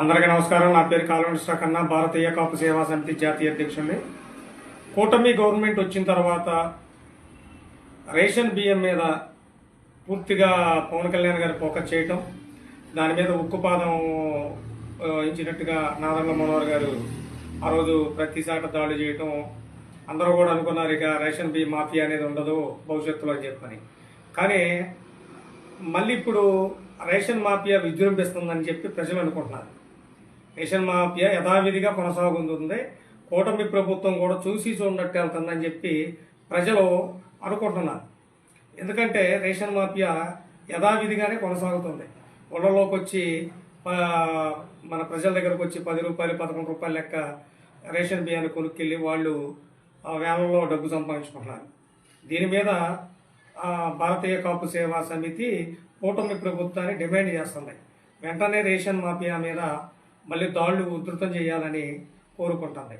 అందరికీ నమస్కారం. నా పేరు కాలవెంకట కన్నా భారతీయ కాపు సేవా సమితి జాతీయ అధ్యక్షుడిని. కూటమి గవర్నమెంట్ వచ్చిన తర్వాత రేషన్ బియ్యం మీద పూర్తిగా పవన్ కళ్యాణ్ గారు ఫోకస్ చేయటం దాని మీద ఉక్కుపాదం ఇచ్చినట్టుగా నాదన్న మనోహర్ గారు ఆ రోజు ప్రతిసాట దాడి చేయటం అందరూ కూడా అనుకున్నారు ఇక రేషన్ బియ్యం మాఫియా అనేది ఉండదు భవిష్యత్తులో అని చెప్పని. కానీ మళ్ళీ ఇప్పుడు రేషన్ మాఫియా విజృంభిస్తుందని చెప్పి ప్రజలు అనుకుంటున్నారు. రేషన్ మాఫియా యథావిధిగా కొనసాగుతుంది కూటమి ప్రభుత్వం కూడా చూసి చూడనట్టు వెళ్తుందని చెప్పి ప్రజలు అనుకుంటున్నారు. ఎందుకంటే రేషన్ మాఫియా యథావిధిగానే కొనసాగుతుంది. ఒళ్ళలోకి వచ్చి మన ప్రజల దగ్గరకు వచ్చి పది రూపాయలు పదకొండు రూపాయల లెక్క రేషన్ బియ్యాన్ని కొనుక్కెళ్ళి వాళ్ళు ఆ వేలంలో డబ్బు సంపాదించుకుంటున్నారు. దీని మీద భారతీయ కాపు సేవా సమితి కూటమి ప్రభుత్వాన్ని డిమాండ్ చేస్తుంది. వెంటనే రేషన్ మాఫియా మీద మళ్ళీ దాడులు ఉధృతం చేయాలని కోరుకుంటుంది.